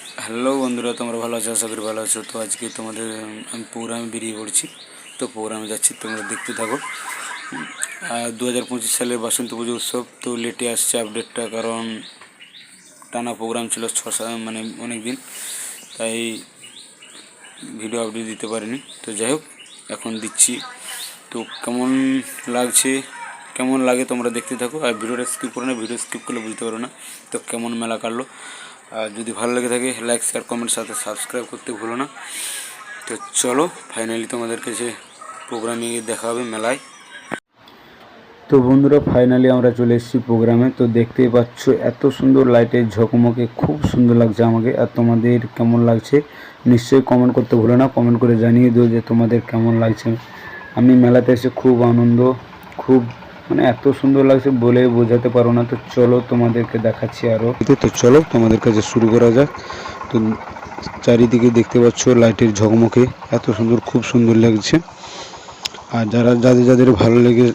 Hello বন্ধুরা, তোমরা ভালো আছো? আশা করি ভালো আছো। তো আজকে তোমাদের আমি প্রোগ্রামে বেরিয়ে পড়ছি। তো প্রোগ্রামে যাচ্ছি, তোমরা দেখতে থাকো। দু হাজার পঁচিশ সালের বাসন্তী পুজো উৎসব তো লেটে আসছে আপডেটটা, কারণ টানা প্রোগ্রাম ছিল ছ মানে অনেক দিন। তাই ভিডিও আপডেট দিতে পারিনি। তো যাই হোক, এখন দিচ্ছি। তো কেমন লাগছে, কেমন লাগে তোমরা দেখতে থাকো। আর ভিডিওটা স্কিপ করো না, ভিডিও স্কিপ করলে বুঝতে পারো না। তো কেমন মেলা কাটলো। আর যদি ভালো লেগে থাকে লাইক শেয়ার কমেন্ট সাথে সাবস্ক্রাইব করতে ভুলো না। তো চলো ফাইনালি তোমাদের কাছে প্রোগ্রামে দেখা হবে মেলায়। তো বন্ধুরা ফাইনালি আমরা চলে এসেছি প্রোগ্রামে তো দেখতেই পাচ্ছ, এত সুন্দর লাইটের ঝকমকে, খুব সুন্দর লাগছে আমাকে। আর তোমাদের কেমন লাগছে, নিশ্চয়ই কমেন্ট করতে ভুলো না। কমেন্ট করে জানিয়ে দিও যে তোমাদের কেমন লাগছে। আমি মেলাতে এসে খুব আনন্দ, খুব মানে এত সুন্দর লাগছে বলে বোঝাতে পারো না। তো চলো তোমাদেরকে দেখাচ্ছি আরও তো চলো তোমাদের কাছে শুরু করা যাক। তো চারিদিকে দেখতে পাচ্ছ লাইটের ঝকমকে। এত সুন্দর, খুব সুন্দর লাগছে। আর যারা, যাদের যাদের ভালো লেগে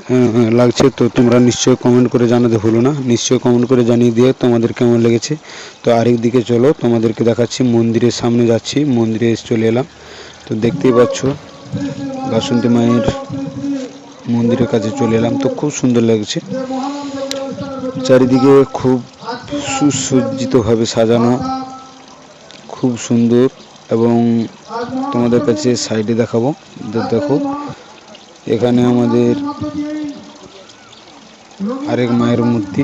লাগছে, তো তোমরা নিশ্চয়ই কমেন্ট করে জানাতে ভুলো না। নিশ্চয়ই কমেন্ট করে জানিয়ে দিয়ে তোমাদের কেমন লেগেছে। তো আরেক দিকে চলো, তোমাদেরকে দেখাচ্ছি, মন্দিরের সামনে যাচ্ছি, মন্দিরে চলে এলাম। তো দেখতেই পাচ্ছ, বাসন্তী মায়ের মন্দিরের কাছে চলে এলাম। তো খুব সুন্দর লাগছে। চারিদিকে খুব সুসজ্জিতভাবে সাজানো, খুব সুন্দর এবং তোমাদের কাছে সাইডে দেখাবো। দেখো, এখানে আমাদের আরেক মায়ের মূর্তি।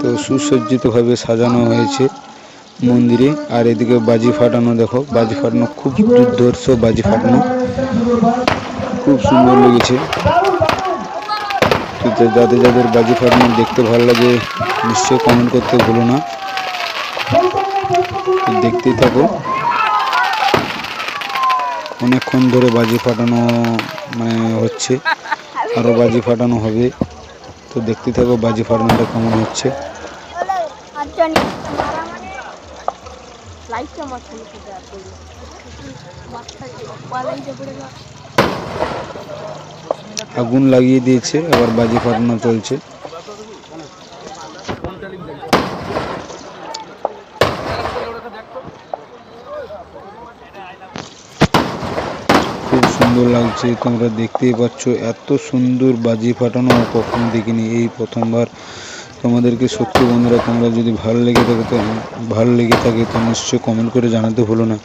তো সুসজ্জিতভাবে সাজানো হয়েছে মন্দিরে। আর এদিকে বাজি ফাটানো, দেখো, বাজি ফাটানো খুব দুর্ধর্ষ বাজি ফাটানো। খুব সুন্দর লেগেছে। যাদের যাদের বাজি ফাটানো দেখতে ভালো লাগে, নিশ্চয়ই কমেন্ট করতে ভুলো না। দেখতেই থাকো। অনেকক্ষণ ধরে বাজি ফাটানো মানে হচ্ছে আরও বাজি ফাটানো হবে। তো দেখতে থাকো বাজি ফাটানোটা কেমন হচ্ছে। আগুন লাগিয়ে দিয়েছে আবার বাজি ফাটানো চলছে। খুব সুন্দর লাগছে, তোমরা দেখতেই পাচ্ছ, এত সুন্দর বাজি ফাটানো কখনো দেখিনি। এই প্রথমবার তোমাদেরকে সত্যি বন্ধুরা, তোমরা যদি ভালো লেগে থাকে ভালো লেগে থাকে, তো নিশ্চয়ই কমেন্ট করে জানাতে ভুলো না।